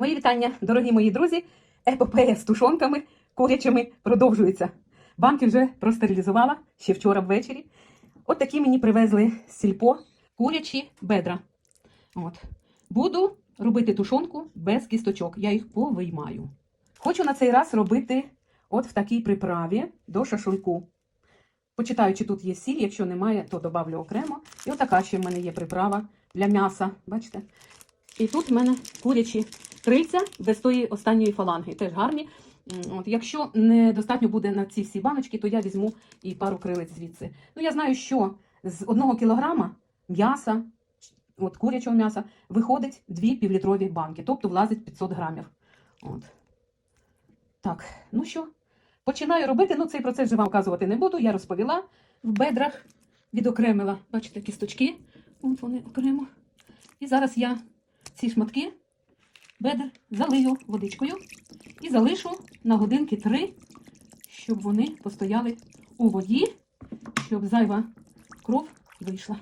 Мої вітання, дорогі мої друзі. Епопея з тушонками курячими продовжується. Банки вже простерилізувала ще вчора ввечері. От такі мені привезли сільпо курячі бедра. От. Буду робити тушонку без кісточок. Я їх повиймаю. Хочу на цей раз робити от в такій приправі до шашлику. Почитаю, чи тут є сіль, якщо немає, то добавлю окремо. І отака ще в мене є приправа для м'яса. Бачите? І тут в мене курячі крильця без тої останньої фаланги. Теж гарні. От, якщо недостатньо буде на ці всі баночки, то я візьму і пару крилець звідси. Ну, я знаю, що з одного кілограма м'яса, от курячого м'яса, виходить дві півлітрові банки, тобто влазить 500 грамів. От. Так, ну що, починаю робити. Ну, цей процес вже вам вказувати не буду. Я розповіла в бедрах, відокремила, бачите, кісточки. От вони окремо. І зараз я ці шматки бедер залию водичкою і залишу на годинки три, щоб вони постояли у воді, щоб зайва кров вийшла.